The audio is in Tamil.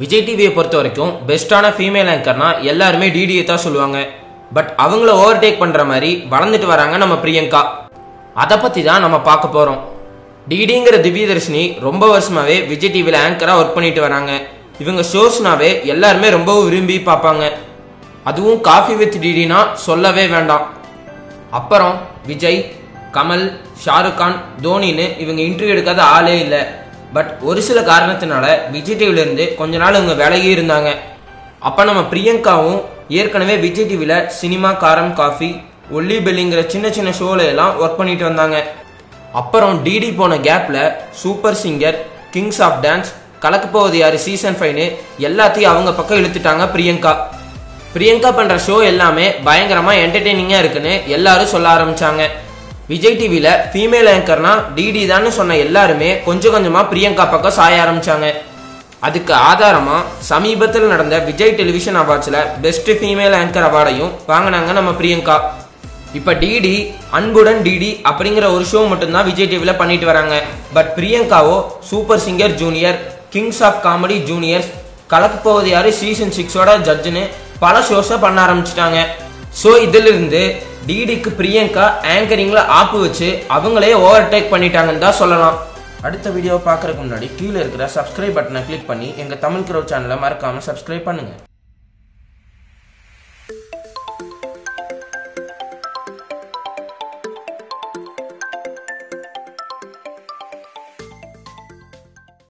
விஜய் டிவியை பொறுத்த வரைக்கும் பெஸ்ட்டான ஃபீமேல் ஆங்கர்னா எல்லாருமே டிடியை தான் சொல்லுவாங்க. பட் அவங்கள ஓவர்டேக் பண்ணுற மாதிரி வளர்ந்துட்டு வராங்க நம்ம பிரியங்கா. அதை பற்றி தான் நம்ம பார்க்க போகிறோம் டிடிங்கிற திவ்யதர்ஷினி ரொம்ப வருஷமாவே விஜய் டிவியில் ஆங்கராக ஒர்க் பண்ணிட்டு வராங்க. இவங்க ஷோஸ்னாவே எல்லாருமே ரொம்பவும் விரும்பி பார்ப்பாங்க. அதுவும் காஃபி வித் டிடினா சொல்லவே வேண்டாம். அப்புறம் விஜய் கமல் ஷாருக் கான் தோனின்னு இவங்க இன்டர்வியூ எடுக்காத ஆளே இல்லை. பட் ஒரு சில காரணத்தினால விஜய் டிவில இருந்து கொஞ்ச நாள் இவங்க விலகி இருந்தாங்க. அப்போ நம்ம பிரியங்காவும் ஏற்கனவே விஜய் டிவியில் சினிமா காரம் காஃபி ஒல்லி பெல்லிங்கிற சின்ன சின்ன ஷோல எல்லாம் ஒர்க் பண்ணிட்டு வந்தாங்க. அப்புறம் டிடி போன கேப்ல super singer kings of dance கலக்க போவது யாரு சீசன் ஃபைவ்னு எல்லாத்தையும் அவங்க பக்கம் இழுத்துட்டாங்க பிரியங்கா. பிரியங்கா பண்ற ஷோ எல்லாமே பயங்கரமா என்டர்டெய்னிங்கா இருக்குன்னு எல்லாரும் சொல்ல ஆரம்பிச்சாங்க. விஜய் டிவியில் ஃபீமேல் ஆங்கர்னா டிடி தான் சொன்ன எல்லாருமே கொஞ்சம் கொஞ்சமா பிரியங்கா பக்கம் சாய ஆரம்பிச்சாங்க. அதுக்கு ஆதாரமா சமீபத்தில் நடந்த விஜய் டெலிவிஷன் அவார்ட்ஸ்ல பெஸ்ட் ஃபீமேல் ஆங்கர் அவார்டையும் வாங்கினாங்க நம்ம பிரியங்கா. இப்ப டிடி அன்புடன் டிடி அப்படிங்கிற ஒரு ஷோ மட்டும்தான் விஜய் டிவியில் பண்ணிட்டு வராங்க. But பிரியங்காவோ super singer junior kings of comedy juniors கலக்கு போவது யாரு? சீசன் சிக்ஸோட ஜட்ஜுன்னு பல ஷோஸை பண்ண ஆரம்பிச்சிட்டாங்க. ஸோ இதிலிருந்து டிடிக்கு பிரியங்கா ஆங்கரிங்ல ஆப்பு வச்சு அவங்களே ஓவர்டேக் பண்ணிட்டாங்கன்னு தான் சொல்லலாம். அடுத்த வீடியோ பார்க்கறதுக்கு முன்னாடி கீழே இருக்கிற சப்ஸ்கிரைப் பட்டனை கிளிக் பண்ணி எங்கள் தமிழ் க்ரோ சேனலை மறக்காமல் சப்ஸ்கிரைப் பண்ணுங்கள்